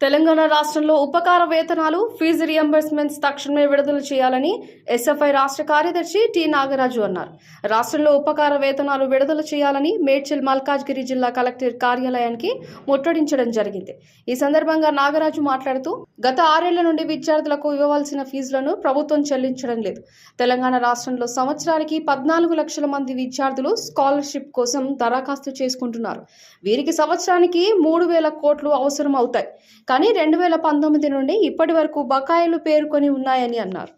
తెలంగాణ రాష్ట్రంలో ఉపకార వేతనాలు ఫీజు రియంబర్స్మెంట్స్ తక్షణమే విడుదల చేయాలని ఎస్ఎఫ్ఐ రాష్ట్ర కార్యదర్శి టి నాగరాజు అన్నారు. రాష్ట్రంలో ఉపకార వేతనాలు విడుదల చేయాలని మేడ్చల్ మల్కాజ్గిరి జిల్లా కలెక్టర్ కార్యాలయానికి ముట్టడించడం జరిగింది. ఈ సందర్భంగా నాగరాజు మాట్లాడుతూ గత ఆరేళ్ళ నుండి విద్యార్థులకు ఇవ్వవలసిన ఫీజులను ప్రభుత్వం చెల్లించడం లేదు. తెలంగాణ రాష్ట్రంలో సంవత్సరానికి పద్నాలుగు లక్షల మంది విద్యార్థులు స్కాలర్షిప్ కోసం దరఖాస్తు చేసుకుంటున్నారు. వీరికి సంవత్సరానికి మూడు వేల కోట్లు అవసరం అవుతాయి కానీ రెండు వేల పంతొమ్మిది నుండి ఇప్పటి వరకు బకాయిలు పేర్కొని ఉన్నాయని అన్నారు.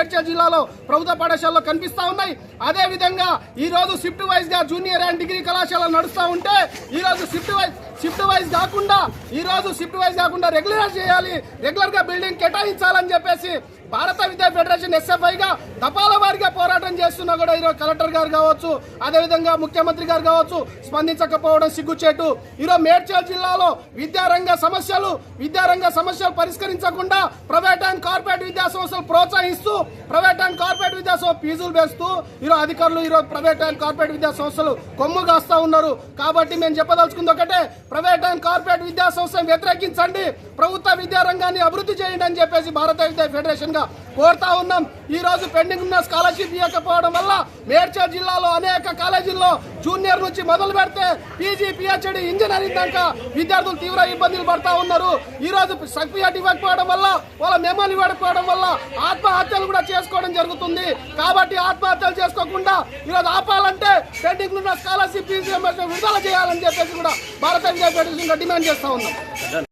మేడ్చల్ జిల్లాలో ప్రభుత్వ పాఠశాలలో కనిపిస్తా ఉన్నాయి. అదే విధంగా ఈ రోజు షిఫ్ట్ వైజ్గా జూనియర్ అండ్ డిగ్రీ కళాశాల నడుస్తూ ఉంటే ఈ రోజు షిఫ్ట్ వైజ్ షిఫ్ట్ వైజ్ కాకుండా ఈ రోజు షిఫ్ట్ వైజ్ కాకుండా రెగ్యులర్ చేయాలి. రెగ్యులర్గా బిల్డింగ్ కేటాయించాలని చెప్పేసి భారత విద్యా ఫెడరేషన్ ఎస్ఎఫ్ఐగా తపాల దపాల వారిగా పోరాటం చేస్తున్నా కూడా ఈరోజు కలెక్టర్ గారు కావచ్చు అదేవిధంగా ముఖ్యమంత్రి గారు కావచ్చు స్పందించకపోవడం సిగ్గుచేటు. ఈరోజు మేడ్చల్ జిల్లాలో విద్యారంగ సమస్యలు విద్యారంగ సమస్యలు పరిష్కరించకుండా ప్రైవేట్ అండ్ కార్పొరేట్ విద్యా సంస్థలు ప్రోత్సహిస్తూ ప్రైవేట్ అండ్ కార్పొరేట్ విద్యా సంస్థ ఫీజులు వేస్తూ ఈరోజు అధికారులు ఈరోజు ప్రైవేట్ అండ్ కార్పొరేట్ విద్యా సంస్థలు కొమ్ము కాస్తా ఉన్నారు. కాబట్టి మేము చెప్పదలుచుకుంది ఒకటే ప్రైవేట్ అండ్ కార్పొరేట్ విద్యా సంస్థను వ్యతిరేకించండి. ప్రభుత్వ విద్యా రంగాన్ని అభివృద్ధి చేయండి అని చెప్పేసి భారత విద్యా ఫెడరేషన్గా కోరుతా ఉన్నాం. ఈ రోజు పెండింగ్ ఉన్న స్కాలర్షిప్ ఇవ్వకపోవడం వల్ల మేడ్చల్ జిల్లాలో అనేక కాలేజీల్లో జూనియర్ నుంచి మొదలు పెడితే పీజీ పిహెచ్డి ఇంజనీరింగ్ దాకా విద్యార్థులు తీవ్ర ఇబ్బందులు పడతా ఉన్నారు. ఈ రోజు సర్టిఫికేట్ ఇవ్వకపోవడం వల్ల వాళ్ళ మెమోలు ఇవ్వకపోవడం వల్ల ఆత్మహత్యలు కూడా చేసుకోవడం జరుగుతుంది. కాబట్టి ఆత్మహత్యలు చేసుకోకుండా ఈరోజు ఆపాలంటే పెండింగ్ ఉన్న స్కాలర్షిప్ విడుదల చేయాలని చెప్పేసి కూడా భారత విద్యా ఫెడరేషన్ డిమాండ్ చేస్తా ఉన్నాం.